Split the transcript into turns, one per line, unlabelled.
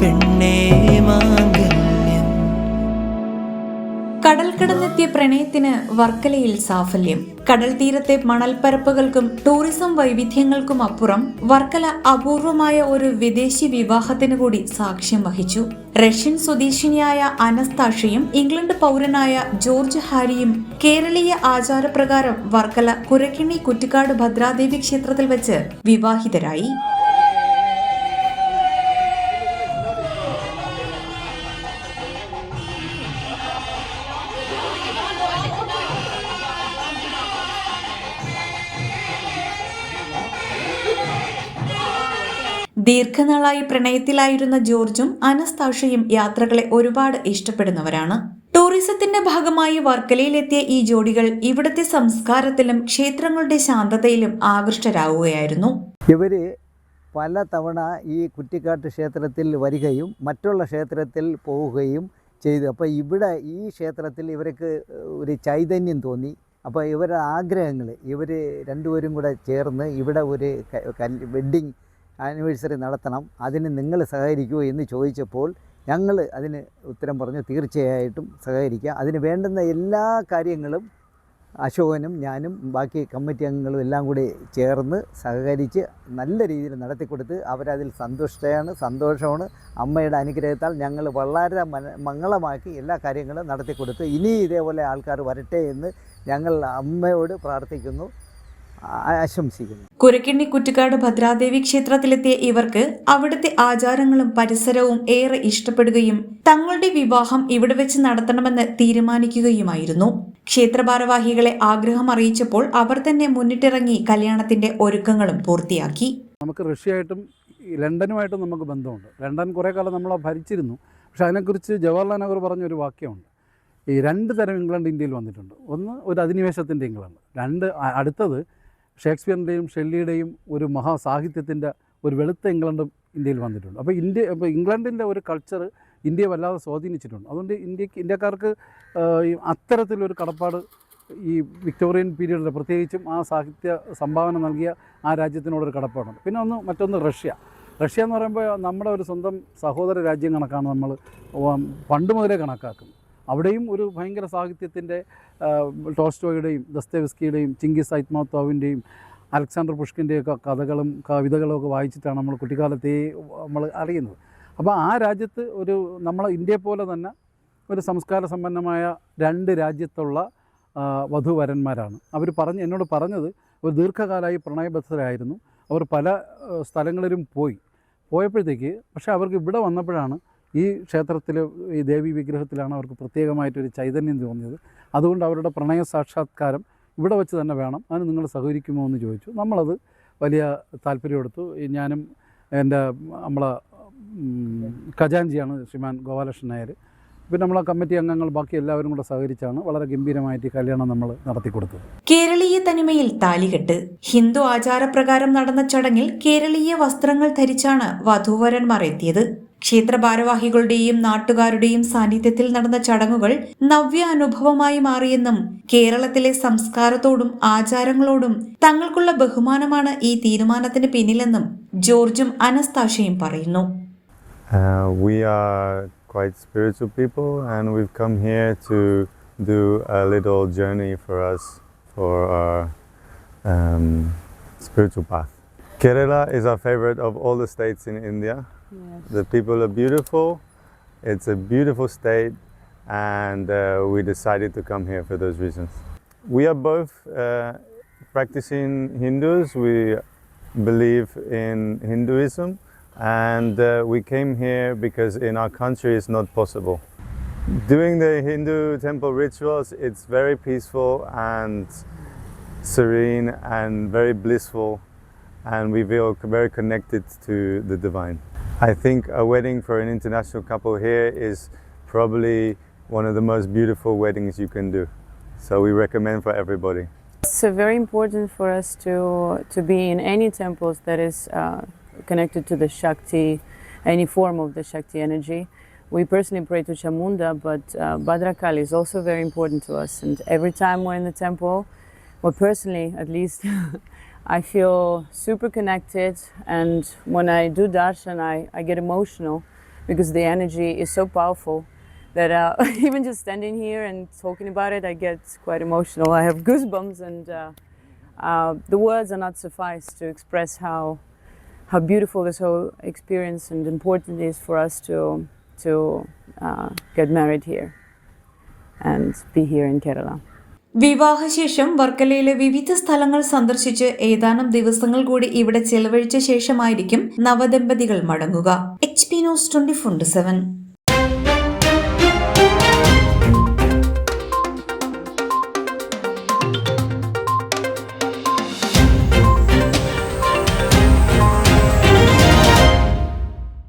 പെണ്ണേ കടൽ കടന്നെത്തിയ പ്രണയത്തിന് വർക്കലയിൽ സാഫല്യം. കടൽ തീരത്തെ മണൽപ്പരപ്പുകൾക്കും ടൂറിസം വൈവിധ്യങ്ങൾക്കും അപ്പുറം വർക്കല അപൂർവമായ ഒരു വിദേശി വിവാഹത്തിന് കൂടി സാക്ഷ്യം വഹിച്ചു. റഷ്യൻ സ്വദേശിനിയായ അനസ്താഷയും ഇംഗ്ലണ്ട് പൗരനായ ജോർജ് ഹാരിയും കേരളീയ ആചാരപ്രകാരം വർക്കല കുരക്കിണി കുറ്റിക്കാട് ഭദ്രാദേവി ക്ഷേത്രത്തിൽ വെച്ച് വിവാഹിതരായി. ദീർഘനാളായി പ്രണയത്തിലായിരുന്ന ജോർജും അനസ്താഷയും യാത്രകളെ ഒരുപാട് ഇഷ്ടപ്പെടുന്നവരാണ്. ടൂറിസത്തിന്റെ ഭാഗമായി വർക്കലയിലെത്തിയ ഈ ജോഡികൾ ഇവിടുത്തെ സംസ്കാരത്തിലും ക്ഷേത്രങ്ങളുടെ ശാന്തതയിലും ആകൃഷ്ടരാകുകയായിരുന്നു
ഇവർ പല തവണ ഈ കുറ്റിക്കാട്ട് ക്ഷേത്രത്തിൽ വരികയും മറ്റുള്ള ക്ഷേത്രത്തിൽ പോവുകയും ചെയ്തു. അപ്പോൾ ഇവിടെ ഈ ക്ഷേത്രത്തിൽ ഇവർക്ക് ഒരു ചൈതന്യം തോന്നി. അപ്പോൾ ഇവരുടെ ആഗ്രഹങ്ങൾ ഇവർ രണ്ടുപേരും കൂടെ ചേർന്ന് ഇവിടെ ഒരു വെഡ്ഡിങ് ആനിവേഴ്സറി നടത്തണം അതിന് നിങ്ങൾ സഹകരിക്കുമോ എന്ന് ചോദിച്ചപ്പോൾ ഞങ്ങൾ അതിന് ഉത്തരം പറഞ്ഞു തീർച്ചയായിട്ടും സഹകരിക്കുക അതിന് വേണ്ടുന്ന എല്ലാ കാര്യങ്ങളും അശോകനും ഞാനും ബാക്കി കമ്മിറ്റി അംഗങ്ങളും എല്ലാം കൂടി ചേർന്ന് സഹകരിച്ച് നല്ല രീതിയിൽ നടത്തിക്കൊടുത്ത് അവരതിൽ സന്തുഷ്ടയാണ് സന്തോഷമാണ്. അമ്മയുടെ അനുഗ്രഹത്താൽ ഞങ്ങൾ വളരെ മംഗളമാക്കി എല്ലാ കാര്യങ്ങളും നടത്തിക്കൊടുത്ത് ഇനി ഇതേപോലെ ആൾക്കാർ വരട്ടെ എന്ന് ഞങ്ങൾ അമ്മയോട് പ്രാർത്ഥിക്കുന്നു. ആശംസിക്കുന്നു.
കുരക്കിണ്ണി കുറ്റിക്കാട് ഭദ്രാദേവി ക്ഷേത്രത്തിലെത്തിയ ഇവർക്ക് അവിടുത്തെ ആചാരങ്ങളും പരിസരവും ഏറെ ഇഷ്ടപ്പെടുകയും തങ്ങളുടെ വിവാഹം ഇവിടെ വെച്ച് നടത്തണമെന്ന് തീരുമാനിക്കുകയുമായിരുന്നു. ക്ഷേത്രഭാരവാഹികളെ ആഗ്രഹം അറിയിച്ചപ്പോൾ അവർ തന്നെ മുന്നിട്ടിറങ്ങി കല്യാണത്തിന്റെ ഒരുക്കങ്ങളും പൂർത്തിയാക്കി.
നമുക്ക് റഷ്യയായിട്ടും ലണ്ടനുമായിട്ടും നമുക്ക് ബന്ധമുണ്ട്. ലണ്ടൻ കുറേ കാലം നമ്മൾ ഭരിച്ചിരുന്നു. പക്ഷെ അതിനെക്കുറിച്ച് ജവഹർലാൽ നെഹ്റു പറഞ്ഞൊരു വാക്യമുണ്ട്. ഈ രണ്ട് തരം ഇംഗ്ലണ്ട് ഇന്ത്യയിൽ വന്നിട്ടുണ്ട്. ഒന്ന് ഒരു അധിനിവേശത്തിന്റെ ഇംഗ്ലണ്ട്. രണ്ട് അടുത്തത് ഷേക്സ്പിയറിന്റെയും ഷെല്ലിയുടെയും ഒരു മഹാസാഹിത്യത്തിന്റെ ഒരു വെളുത്ത ഇംഗ്ലണ്ടും ഇന്ത്യയിൽ വന്നിട്ടുണ്ട്. അപ്പോൾ ഇന്ത്യ അപ്പോൾ ഇംഗ്ലണ്ടിന്റെ ഒരു കൾച്ചർ ഇന്ത്യയെ വല്ലാതെ സ്വാധീനിച്ചിട്ടുണ്ട്. അതുകൊണ്ട് ഇന്ത്യയ്ക്ക് ഇന്ത്യക്കാർക്ക് അത്തരത്തിലൊരു കടപ്പാട് ഈ വിക്ടോറിയൻ പീരീഡിൽ പ്രത്യേകിച്ചും ആ സാഹിത്യ സംഭാവന നൽകിയ ആ രാജ്യത്തിനോടൊരു കടപ്പാടുണ്ട്. പിന്നെ ഒന്ന് മറ്റൊന്ന് റഷ്യ. റഷ്യ എന്ന് പറയുമ്പോൾ നമ്മുടെ ഒരു സ്വന്തം സഹോദര രാജ്യം കണക്കാണ് നമ്മൾ പണ്ട് മുതലേ കണക്കാക്കുന്നത്. അവിടെയും ഒരു ഭയങ്കര സാഹിത്യത്തിന്റെ ടോസ്റ്റോയുടെയും ദസ്തേവിസ്കിയുടെയും ചിങ്കിസ് ഐത്മാത്തോവിന്റെയും അലക്സാണ്ടർ പുഷ്കിന്റെയൊക്കെ കഥകളും കവിതകളും ഒക്കെ വായിച്ചിട്ടാണ് നമ്മൾ കുട്ടിക്കാലത്തെ നമ്മൾ അറിയുന്നത്. അപ്പോൾ ആ രാജ്യത്ത് ഒരു നമ്മളെ ഇന്ത്യയെ പോലെ തന്നെ ഒരു സംസ്കാര സമ്പന്നമായ രണ്ട് രാജ്യത്തുള്ള വധുവരന്മാരാണ്. അവർ പറഞ്ഞ് എന്നോട് പറഞ്ഞത് ഒരു ദീർഘകാലമായി പ്രണയബദ്ധരായിരുന്നു. അവർ പല സ്ഥലങ്ങളിലും പോയി. പോയപ്പോഴത്തേക്ക് പക്ഷേ അവർക്ക് ഇവിടെ വന്നപ്പോഴാണ് ഈ ക്ഷേത്രത്തിൽ ഈ ദേവി വിഗ്രഹത്തിലാണ് അവർക്ക് പ്രത്യേകമായിട്ടൊരു ചൈതന്യം തോന്നിയത്. അതുകൊണ്ട് അവരുടെ പ്രണയ സാക്ഷാത്കാരം ഇവിടെ വെച്ച് തന്നെ വേണം. അതിന് നിങ്ങൾ സഹകരിക്കുമോ എന്ന് ചോദിച്ചു. നമ്മളത് വലിയ താല്പര്യമെടുത്തു ഞാനും എന്റെ നമ്മളെ ഖജാൻജിയാണ് ശ്രീമാൻ ഗോപാലകൃഷ്ണൻ നായർ പിന്നെ നമ്മളെ കമ്മിറ്റി അംഗങ്ങൾ ബാക്കി എല്ലാവരും കൂടെ സഹകരിച്ചാണ് വളരെ ഗംഭീരമായിട്ട് കല്യാണം നമ്മൾ നടത്തി കൊടുത്തത്.
കേരളീയ തനിമയിൽ താലികെട്ട്. ഹിന്ദു ആചാരപ്രകാരം നടന്ന ചടങ്ങിൽ കേരളീയ വസ്ത്രങ്ങൾ ധരിച്ചാണ് വധൂവരന്മാർ എത്തിയത് ക്ഷേത്ര ഭാരവാഹികളുടെയും നാട്ടുകാരുടെയും സാന്നിധ്യത്തിൽ നടന്ന ചടങ്ങുകൾ നവ്യ അനുഭവമായി മാറിയെന്നും കേരളത്തിലെ സംസ്കാരത്തോടും ആചാരങ്ങളോടും തങ്ങൾക്കുള്ള ബഹുമാനമാണ് ഈ തീരുമാനത്തിന് പിന്നിലെന്നും ജോർജും അനസ്താഷയും പറയുന്നു
Uh, we are quite spiritual people, and we've come here to do a little journey for us for our um, spiritual path. Kerala is our favorite of all the states in India. The people are beautiful. It's a beautiful state, and uh, we decided to come here for those reasons. We are both uh, practicing Hindus. We believe in Hinduism, and uh, we came here because in our country it's not possible. Doing the Hindu temple rituals, it's very peaceful and serene and very blissful, and we feel very connected to the divine. I think a wedding for an international couple here is probably one of the most beautiful weddings you can do. So we recommend for everybody.
It's very important for us to to be in any temples that is uh, connected to the Shakti, any form of the Shakti energy. We personally pray to Chamunda, but uh, Bhadrakali is also very important to us. And every time we're in the temple, well, personally at least, I feel super connected. And when I do darshan, I, I get emotional because the energy is so powerful that uh, even just standing here and talking about it, I get quite emotional. I have goosebumps, and uh, uh, the words are not suffice to express how how beautiful this whole experience and important it is for us to to uh, get married here and be here in Kerala.
വിവാഹശേഷം വർക്കലയിലെ വിവിധ സ്ഥലങ്ങൾ സന്ദർശിച്ച് ഏതാനും ദിവസങ്ങൾ കൂടി ഇവിടെ ചെലവഴിച്ച ശേഷമായിരിക്കും നവദമ്പതികൾ മടങ്ങുക. H P news twenty four seven